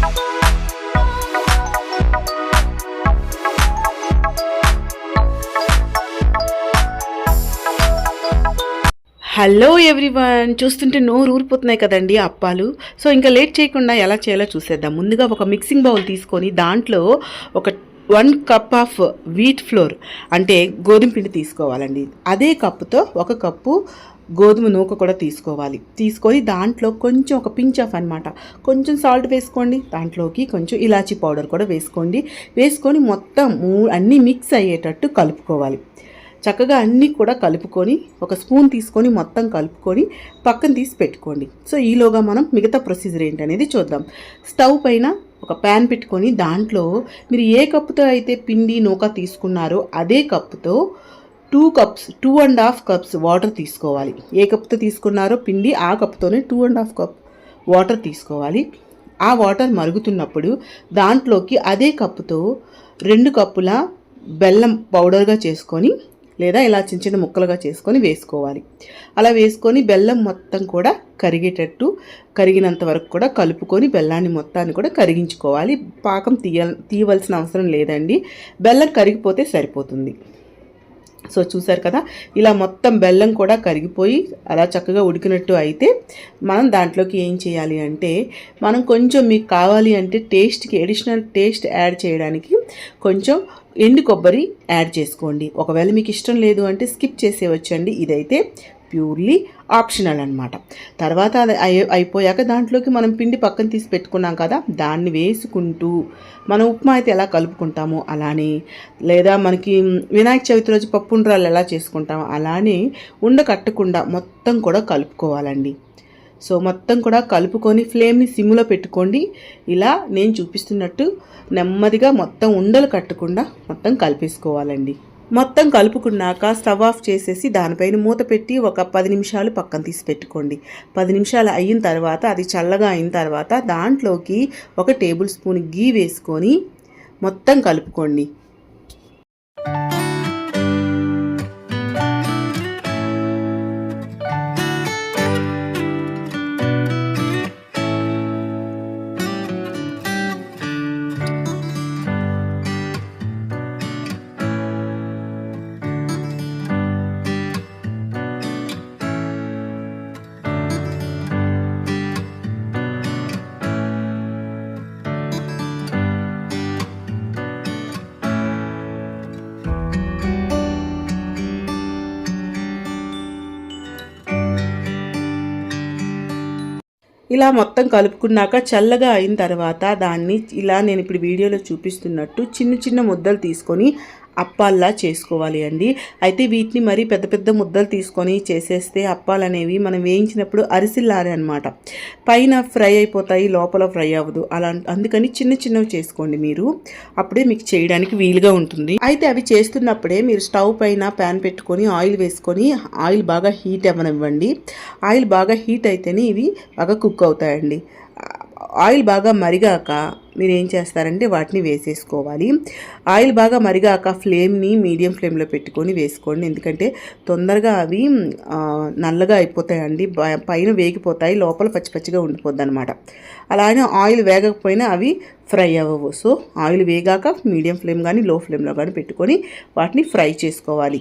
Hello everyone చూస్తుంటే నోరు ఊరిపోతున్నాయి కదండి అప్పాలు. సో ఇంకా లేట్ చేయకుండా ఎలా చేయాలో చూసేద్దాం. ముందుగా ఒక మిక్సింగ్ బౌల్ తీసుకొని దాంట్లో ఒక one cup of wheat flour అంటే గోధుమ పిండి తీసుకోవాలండి. అదే కప్పుతో ఒక కప్పు గోధుమ నూక కూడా తీసుకోవాలి. తీసుకొని దాంట్లో కొంచెం ఒక పించ్ ఆఫ్ అనమాట కొంచెం సాల్ట్ వేసుకోండి. దాంట్లోకి కొంచెం ఇలాచీ పౌడర్ కూడా వేసుకోండి. వేసుకొని మొత్తం మూ- అన్నీ మిక్స్ అయ్యేటట్టు కలుపుకోవాలి. చక్కగా అన్నీ కూడా కలుపుకొని ఒక స్పూన్ తీసుకొని మొత్తం కలుపుకొని పక్కన తీసి పెట్టుకోండి. సో ఈలోగా మనం మిగతా ప్రొసీజర్ ఏంటనేది చూద్దాం. స్టవ్ పైన ఒక ప్యాన్ పెట్టుకొని దాంట్లో మీరు ఏ కప్పుతో అయితే పిండి నూక తీసుకున్నారో అదే కప్పుతో two cups two and half cups water తీసుకోవాలి. ఏ కప్తో తీసుకున్నారో పిండి ఆ కప్తోనే two and half cup water తీసుకోవాలి. ఆ వాటర్ మరుగుతున్నప్పుడు దాంట్లోకి అదే కప్పుతో రెండు కప్పుల బెల్లం పౌడర్గా చేసుకొని లేదా ఇలా చిన్న చిన్న ముక్కలుగా చేసుకొని వేసుకోవాలి. అలా వేసుకొని బెల్లం మొత్తం కూడా కరిగేటట్టు కరిగినంత వరకు కూడా కలుపుకొని బెల్లాన్ని మొత్తాన్ని కూడా కరిగించుకోవాలి. పాకం తీయ తీయవలసిన అవసరం లేదండి. బెల్లం కరిగిపోతే సరిపోతుంది. సో చూసారు కదా ఇలా మొత్తం బెల్లం కూడా కరిగిపోయి అలా చక్కగా ఉడికినట్టు అయితే మనం దాంట్లోకి ఏం చేయాలి అంటే మనం కొంచెం మీకు కావాలి అంటే టేస్ట్కి ఎడిషనల్ టేస్ట్ యాడ్ చేయడానికి కొంచెం ఎండు కొబ్బరి యాడ్ చేసుకోండి. ఒకవేళ మీకు ఇష్టం లేదు అంటే స్కిప్ చేసేవచ్చండి ఇదైతే. ప్యూర్లీ ఆప్షనల్ అనమాట తర్వాత అది అయిపోయాక దాంట్లోకి మనం పిండి పక్కన తీసి పెట్టుకున్నాం కదా దాన్ని వేసుకుంటూ మనం ఉప్మా అయితే ఎలా కలుపుకుంటామో అలానే లేదా మనకి వినాయక చవితి రోజు పప్పు ఉండ్రాలు ఎలా చేసుకుంటామో అలానే ఉండ కట్టకుండా మొత్తం కూడా కలుపుకోవాలండి. సో మొత్తం కూడా కలుపుకొని ఫ్లేమ్ని సిమ్లో పెట్టుకోండి. ఇలా నేను చూపిస్తున్నట్టు నెమ్మదిగా మొత్తం ఉండలు కట్టకుండా మొత్తం కలిపేసుకోవాలండి. మొత్తం కలుపుకున్నాక స్టవ్ ఆఫ్ చేసేసి దానిపైన మూత పెట్టి ఒక పది నిమిషాలు పక్కన తీసి పెట్టుకోండి. పది నిమిషాలు అయిన తర్వాత అది చల్లగా అయిన తర్వాత దాంట్లోకి ఒక టేబుల్ స్పూన్ గీ వేసుకొని మొత్తం కలుపుకోండి. ఇలా మొత్తం కలుపుకున్నాక చల్లగా అయిన తర్వాత దాన్ని ఇలా నేను ఇప్పుడు వీడియోలో చూపిస్తున్నట్టు చిన్న చిన్న ముద్దలు తీసుకొని అప్పాల్లా చేసుకోవాలి అండి. అయితే వీటిని మరి పెద్ద పెద్ద ముద్దలు తీసుకొని చేసేస్తే అప్పాలు అనేవి మనం వేయించినప్పుడు అరిసిల్లారే అనమాట పైన ఫ్రై అయిపోతాయి లోపల ఫ్రై అవ్వదు. అలా అందుకని చిన్న చిన్నవి చేసుకోండి మీరు. అప్పుడే మీకు చేయడానికి వీలుగా ఉంటుంది. అయితే అవి చేస్తున్నప్పుడే మీరు స్టవ్ పైన ప్యాన్ పెట్టుకొని ఆయిల్ వేసుకొని ఆయిల్ బాగా హీట్ అవ్వనివ్వండి. ఆయిల్ బాగా హీట్ అయితేనే ఇవి బాగా కుక్ అవుతాయండి. ఆయిల్ బాగా మరిగాక మీరు ఏం చేస్తారంటే వాటిని వేసేసుకోవాలి. ఆయిల్ బాగా మరిగాక ఫ్లేమ్ని మీడియం ఫ్లేమ్లో పెట్టుకొని వేసుకోండి. ఎందుకంటే తొందరగా అవి నల్లగా అయిపోతాయండి. పైన వేగిపోతాయి. లోపల పచ్చి పచ్చిగా ఉండిపోద్ది అనమాట అలానే ఆయిల్ వేగకపోయినా అవి ఫ్రై అవ్వవు. సో ఆయిల్ వేగాక మీడియం ఫ్లేమ్ కానీ లో ఫ్లేమ్లో కానీ పెట్టుకొని వాటిని ఫ్రై చేసుకోవాలి.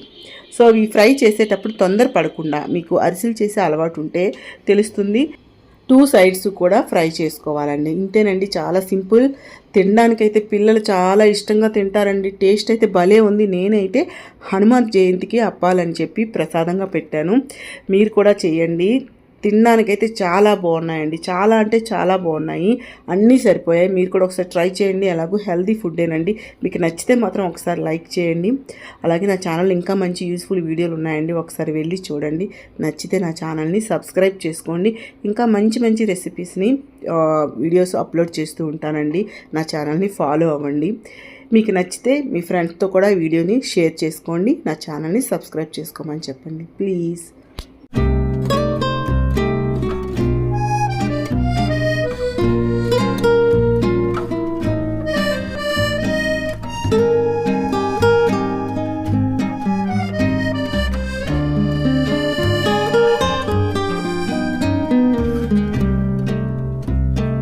సో ఇవి ఫ్రై చేసేటప్పుడు తొందర పడకుండా మీకు అరిసెలు చేసే అలవాటు ఉంటే తెలుస్తుంది. టూ సైడ్స్ కూడా ఫ్రై చేసుకోవాలండి. ఇంతేనండి చాలా సింపుల్. తినడానికైతే పిల్లలు చాలా ఇష్టంగా తింటారండి. టేస్ట్ అయితే భలే ఉంది. నేనైతే హనుమాన్ జయంతికి అప్పాలని చెప్పి ప్రసాదంగా పెట్టాను. మీరు కూడా చేయండి. తినడానికైతే చాలా బాగున్నాయండి. చాలా అంటే చాలా బాగున్నాయి. అన్నీ సరిపోయాయి. మీరు కూడా ఒకసారి ట్రై చేయండి. ఎలాగో హెల్తీ ఫుడ్డేనండి. మీకు నచ్చితే మాత్రం ఒకసారి లైక్ చేయండి. అలాగే నా ఛానల్ ఇంకా మంచి యూస్ఫుల్ వీడియోలు ఉన్నాయండి. ఒకసారి వెళ్ళి చూడండి. నచ్చితే నా ఛానల్ని సబ్స్క్రైబ్ చేసుకోండి. ఇంకా మంచి మంచి రెసిపీస్ని వీడియోస్ అప్లోడ్ చేస్తూ ఉంటానండి. నా ఛానల్ని ఫాలో అవ్వండి. మీకు నచ్చితే మీ ఫ్రెండ్స్తో కూడా వీడియోని షేర్ చేసుకోండి. నా ఛానల్ని సబ్స్క్రైబ్ చేసుకోమని చెప్పండి. ప్లీజ్.